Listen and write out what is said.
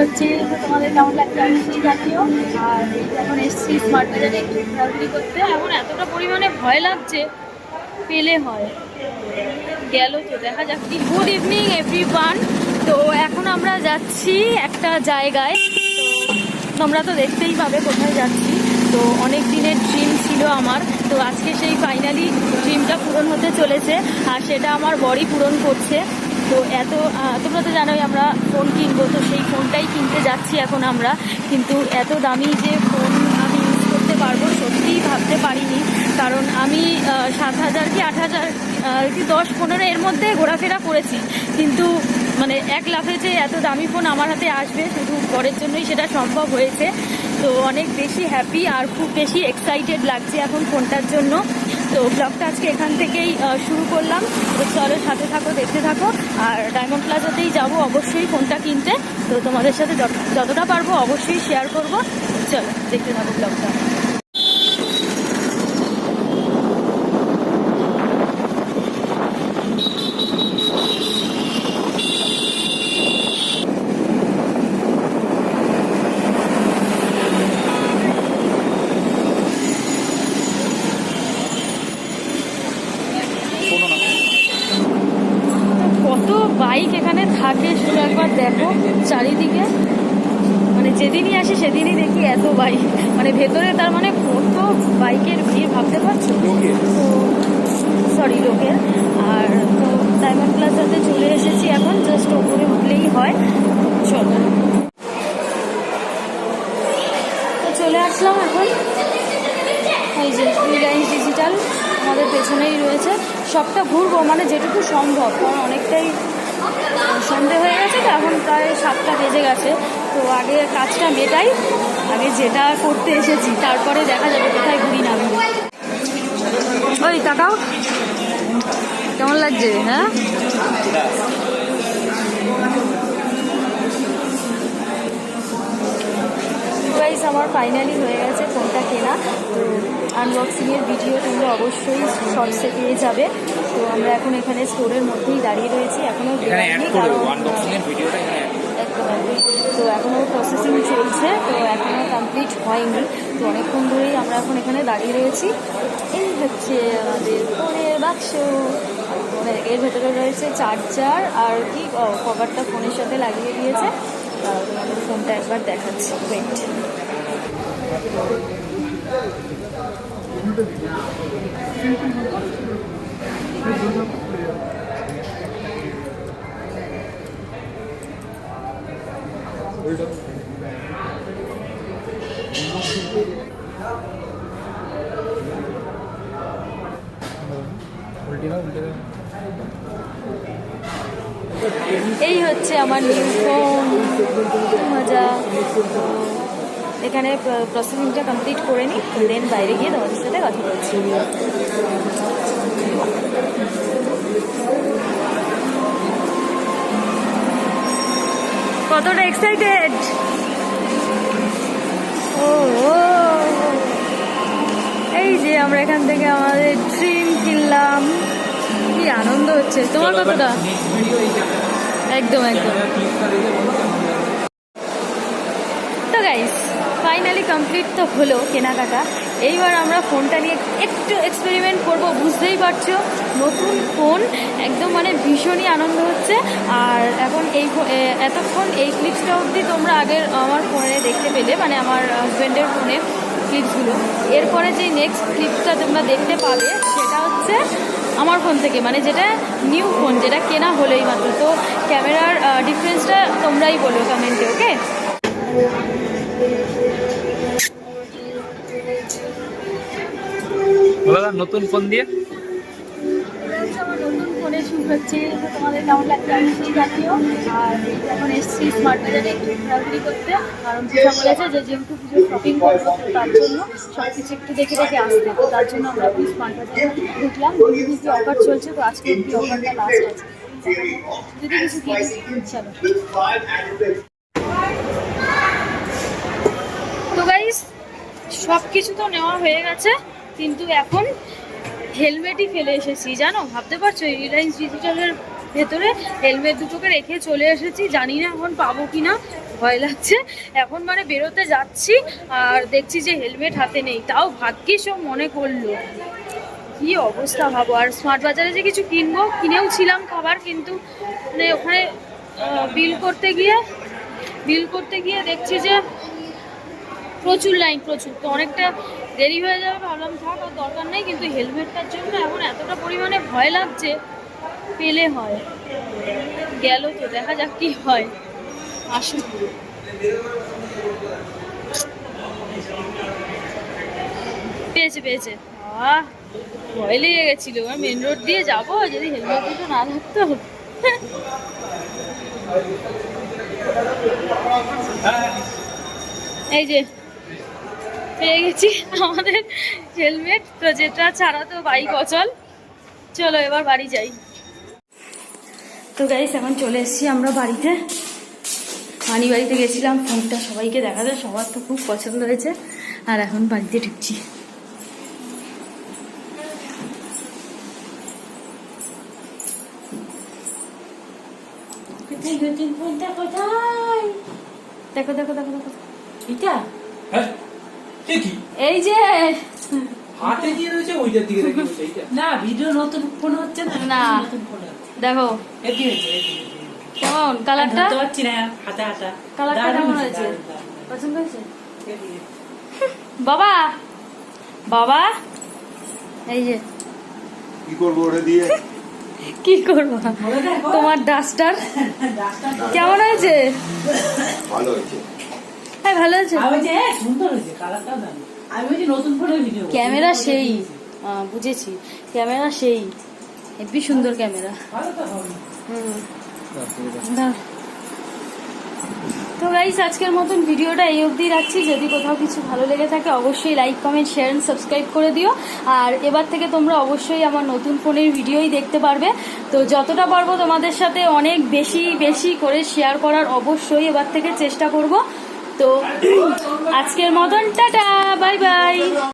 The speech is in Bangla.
হচ্ছে তোমাদের কেমন লাগছে? আমি সেই জানিও। আর এখন এসছি স্মার্ট বাজারে ঘোরাঘুরি করতে। এখন এতটা পরিমাণে ভয় লাগছে, পেলে হয়। গেল তো, দেখা যাক গুড ইভিনিং এভরি তো এখন আমরা যাচ্ছি একটা জায়গায়। তোমরা তো দেখতেই পাবে কোথায় যাচ্ছি। তো অনেক দিনের ড্রিম ছিল আমার। তো আজকে সেই ফাইনালি ড্রিমটা পূরণ হতে চলেছে। আর সেটা আমার বড়ি পূরণ করছে। তো এত তোমরা তো জানোই আমরা ফোন কিনবো, তো সেই ফোনটাই কিনতে যাচ্ছি এখন আমরা। কিন্তু এত দামি যে ফোন আমি ইউজ করতে পারব, সত্যিই ভাবতে পারিনি। কারণ আমি সাত হাজার কি আট হাজার কি দশ পনেরো এর মধ্যে ঘোরাফেরা করেছি। কিন্তু মানে এক লাফে যে এত দামি ফোন আমার হাতে আসবে, শুধু পরের জন্যই সেটা সম্ভব হয়েছে। তো অনেক বেশি হ্যাপি আর খুব বেশি এক্সাইটেড লাগছে এখন ফোনটার জন্য। তো ব্লগটা আজকে এখান থেকেই শুরু করলাম। চলো সাথে থাকো, দেখতে থাকো। আর ডায়মন্ড প্লাজাতেই যাব অবশ্যই ফোনটা কিনতে। তো তোমাদের সাথে যত- যতটা পারব অবশ্যই শেয়ার করব। চলো, দেখতে থাকো ব্লগটা শোনো না কত বাইক এখানে থাকে শুধু একবার দেখো চারিদিকে। মানে যেদিনই আসি সেদিনই দেখি এত বাইক। মানে ভেতরে তার মানে কত বাইকের ভিড় ভাবতে পারছ? তো সরি লোকের। আর তো ডায়মন্ড প্লাজাতে চলে এসেছি এখন জাস্ট ওপরে উঠলেই হয়। চলো। তো চলে আসলাম এখন। এই যে রিলায়েন্স ডিজিটাল আমাদের পেছনেই রয়েছে। সবটা ঘুরবো মানে যেটুকু সম্ভব কারণ অনেকটাই সন্ধে হয়ে গেছে তো, এখন প্রায় সাতটা বেজে গেছে। তো আগে কাজটা মেটাই, আগে যেটা করতে এসেছি, তারপরে দেখা যাবে কোথায় ঘুরি না ওই কাকাও কেমন লাগছে? হ্যাঁ? গাইস আমার ফাইনালি হয়ে গেছে ফোনটা কেনা। তো আনবক্সিংয়ের ভিডিও তোমরা অবশ্যই শর্টসে পেয়ে যাবে। তো আমরা এখন এখানে স্টোরের মধ্যেই দাঁড়িয়ে রয়েছি। এখনও। তো এখনও প্রসেসিং চলছে। তো এখনও কমপ্লিট হয়নি। তো অনেকক্ষণ ধরেই আমরা এখন এখানে দাঁড়িয়ে রয়েছি। এই হচ্ছে আমাদের ফোনের বাক্স এর ভেতরে রয়েছে চার্জার আর কি কভারটা ফোনের সাথে লাগিয়ে দিয়েছে। তোমাদের ফোনটা একবার দেখাচ্ছি ওয়েট এই হচ্ছে আমার নিউ ফোন মজা। এখানে প্রসেসিংটা কমপ্লিট করে নিই দেন বাইরে গিয়ে তোমাদের সাথে কথা বলছি। কতটা এক্সাইটেড ও এই যে আমরা এখান থেকে আমাদের ড্রিম কিনলাম। হচ্ছে। তোমার কতটা? একদম একদম। তো গাইস ফাইনালি কমপ্লিট তো হলো কেনাকাটা। এইবার আমরা ফোনটা নিয়ে একটু এক্সপেরিমেন্ট করব বুঝতেই পারছ? নতুন ফোন একদম মানে ভীষণই আনন্দ হচ্ছে। আর এখন এই এতক্ষণ এই ক্লিপসটা অবধি তোমরা আগের আমার ফোনে দেখতে পেলে মানে আমার হাজব্যান্ডের ফোনে ক্লিপসগুলো এরপরে যে নেক্সট ক্লিপসটা তোমরা দেখতে পাবে সেটা হচ্ছে আমার ফোন থেকে মানে যেটা নিউ ফোন যেটা কেনা হলোই মাত্র। তো ক্যামেরার ডিফারেন্সটা তোমরাই বলো কমেন্টে ওকে নতুন ফোন দিয়ে? ফোনে শুট হচ্ছে তোমাদের কেমন লাগছে? আমি সেই জানিও আর এখন এসছি স্মার্ট বাজারে একটু ঘোরাঘুরি করতে। কারণ পূজা বলেছে যে যেহেতু পুজোর শপিং করব তার জন্য সব কিছু একটু দেখে দেখে আসতে তো তার জন্য আমরা এখন স্মার্ট বাজারে ঢুকলাম কি অফার চলছে, তো আজকে কি অফারটা লাস্ট আছে। যদি কিছু চলো। তো গাইস সব কিছু তো নেওয়া হয়ে গেছে, কিন্তু এখন হেলমেটই ফেলে এসেছি, জানো? ভাবতে পারছ? রিলায়েন্স ডিজিটালের ভেতরে হেলমেট দুটোকে রেখে চলে এসেছি। জানি না এখন পাবো কি না ভয় লাগছে। এখন মানে বেরোতে যাচ্ছি আর দেখছি যে হেলমেট হাতে নেই। তাও ভাগ্যিস ও মনে করল, কি অবস্থা ভাবো? আর স্মার্ট বাজারে যে কিছু কিনবো, কিনেও ছিলাম খাবার, কিন্তু মানে ওখানে বিল করতে গিয়ে বিল করতে গিয়ে দেখছি যে প্রচুর লাইন প্রচুর। তো অনেকটা দেরি হয়ে যাবে, ভাবলাম থাক, আর দরকার নেই, কিন্তু হেলমেটটার জন্য এখন এতটা পরিমাণে ভয় লাগছে, পেলে হয়। গেল তো, দেখা যাক কি হয়। আসুন পেয়েছে পেয়েছে। ভয় লেগে গেছিল মেন রোড দিয়ে যাব, যদি হেলমেট দুটো না থাকতো। এই যে পেয়ে গেছি আমাদের হেলমেট। তো যেটা ছাড়া তো বাইক অচল। চলো এবার বাড়ি যাই। তো গাইস এখন চলে এসেছি আমরা বাড়িতে। মানি বাড়িতে গেছিলাম ফোনটা সবাইকে দেখাতে। সবার তো খুব পছন্দ হয়েছে। আর এখন বাড়িতে ঢুকছি। দেখো দেখো দেখো দেখো। এটা হ্যাঁ। এই যে। হাতে দিয়ে রয়েছে? ওইটার দিকে দেখে না ভিডিও নতুন ফোন হচ্ছে না? না। দেখো। কেমন? কালারটা? পারছি না হাতে হাতা। কালারটা কেমন হয়েছে। পছন্দ হয়েছে? বাবা! বাবা! এই যে। কি করব ওটা দিয়ে? কি করব? তোমার ডাস্টার কেমন হয়েছে? ভালো হয়েছে। হ্যাঁ ভালো হয়েছে আমি বলছি, হ্যাঁ, সুন্দর হয়েছে আমি বলছি নতুন ফোনের ভিডিও ক্যামেরা সেই। বুঝেছি। ক্যামেরা সেই। হেবি সুন্দর ক্যামেরা। তো হবে। হুম। তো গাইস আজকের মতন ভিডিওটা এই অবধি রাখছি। যদি কোথাও কিছু ভালো লেগে থাকে অবশ্যই like comment share and subscribe করে দিও। আর এবার থেকে তোমরা অবশ্যই আমার নতুন ফোনের ভিডিওই দেখতে পারবে। তো যতটা পারব তোমাদের সাথে অনেক বেশি বেশি করে শেয়ার করার অবশ্যই এবার থেকে চেষ্টা করব। তো আজকের মতন টাটা বাই বাই।